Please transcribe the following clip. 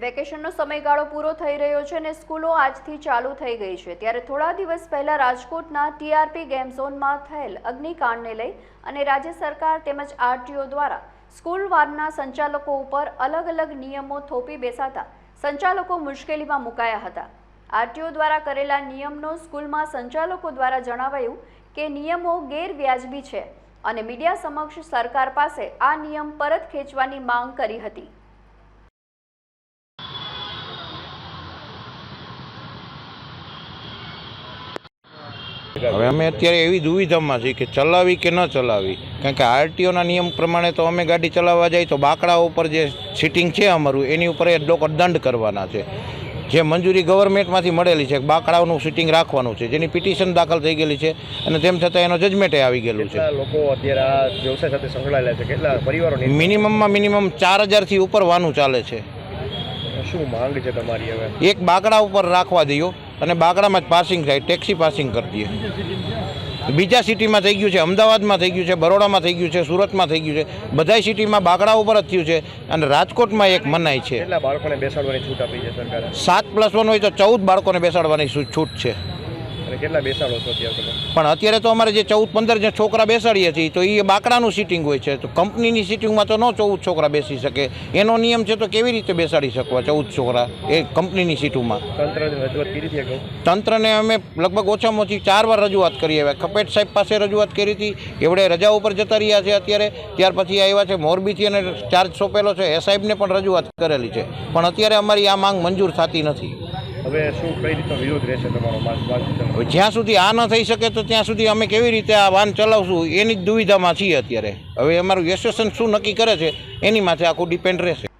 વેકેશનનો સમયગાળો પૂરો થઈ રહ્યો છે અને સ્કૂલો આજથી ચાલુ થઈ ગઈ છે. ત્યારે થોડા દિવસ પહેલા રાજકોટના ટીઆરપી ગેમ ઝોનમાં થયેલ અગ્નિકાંડને લઈ અને રાજ્ય સરકાર તેમજ આરટીઓ દ્વારા સ્કૂલ વારના સંચાલકો ઉપર અલગ અલગ નિયમો થોપી બેસાતા સંચાલકો મુશ્કેલીમાં મુકાયા હતા. આરટીઓ દ્વારા કરેલા નિયમનો સ્કૂલમાં સંચાલકો દ્વારા જણાવાયું કે નિયમો ગેરવ્યાજબી છે અને મીડિયા સમક્ષ સરકાર પાસે આ નિયમ પરત ખેંચવાની માંગ કરી હતી. હવે અમે અત્યારે એવી દુવિધામાં છીએ કે ચલાવી કે ન ચલાવી. કારણ કે આરટીઓના નિયમ પ્રમાણે તો અમે ગાડી ચલાવવા જઈએ તો બાકડા ઉપર જે સિટિંગ છે અમારું એની ઉપર એ લોકો દંડ કરવાના છે. જે મંજૂરી ગવર્મેન્ટમાંથી મળેલી છે બાકડાઓનું સિટિંગ રાખવાનું છે જેની પિટિશન દાખલ થઈ ગયેલી છે અને તેમ છતાં એનો જજમેન્ટે આવી ગયેલું છે. લોકો અત્યારે આ વ્યવસાય સાથે સંકળાયેલા છે? કેટલા પરિવારો મિનિમમમાં મિનિમમ ચાર હજારથી ઉપર વાનું ચાલે છે. શું માંગ છે તમારી હવે? એક બાકડા ઉપર રાખવા દઈએ અને બાકડામાં જ પાસિંગ થાય ટેક્સી પાસિંગ કરી દઈએ બીજા સિટીમાં થઈ ગયું છે અમદાવાદમાં થઈ ગયું છે બરોડામાં થઈ ગયું છે સુરતમાં થઈ ગયું છે. બધાય સિટીમાં બાકડા ઉપર જ થયું છે અને રાજકોટમાં એક મનાઈ છે. બાળકોને બેસાડવાની છૂટ આપી છે સરકાર? સાત પ્લસ વન હોય તો ચૌદ બાળકોને બેસાડવાની છૂટ છે. અને કેટલા બેસાડો છો અત્યારે તમે? પણ અત્યારે તો અમારે જે ચૌદ પંદર જે છોકરા બેસાડીએ છીએ તો એ બાકડાનું સિટિંગ હોય છે. તો કંપનીની સિટિંગમાં તો ન ચૌદ છોકરા બેસી શકે. એનો નિયમ છે તો કેવી રીતે બેસાડી શકવા ચૌદ છોકરા? એ કંપનીની સીટોમાં તંત્રની રજૂઆત કરી હતી તંત્રને અમે લગભગ ઓછામાં ઓછી ચાર વાર રજૂઆત કરી આવ્યા ખપેટ સાહેબ પાસે રજૂઆત કરી હતી. એવડે રજા ઉપર જતા રહ્યા છે અત્યારે. ત્યાર પછી આવ્યા છે મોરબીથી અને ચાર્જ સોંપેલો છે. એ સાહેબને પણ રજૂઆત કરેલી છે. પણ અત્યારે અમારી આ માંગ મંજૂર થતી નથી. હવે શું કઈ રીતનો વિરોધ રહેશે તમારો માસ જ્યાં સુધી આ ન થઈ શકે તો ત્યાં સુધી અમે કેવી રીતે આ વાન ચલાવશું, એની જ દુવિધામાં છીએ અત્યારે. હવે અમારું એસોસિએશન શું નક્કી કરે છે, એની માથે આખું ડિપેન્ડ રહેશે.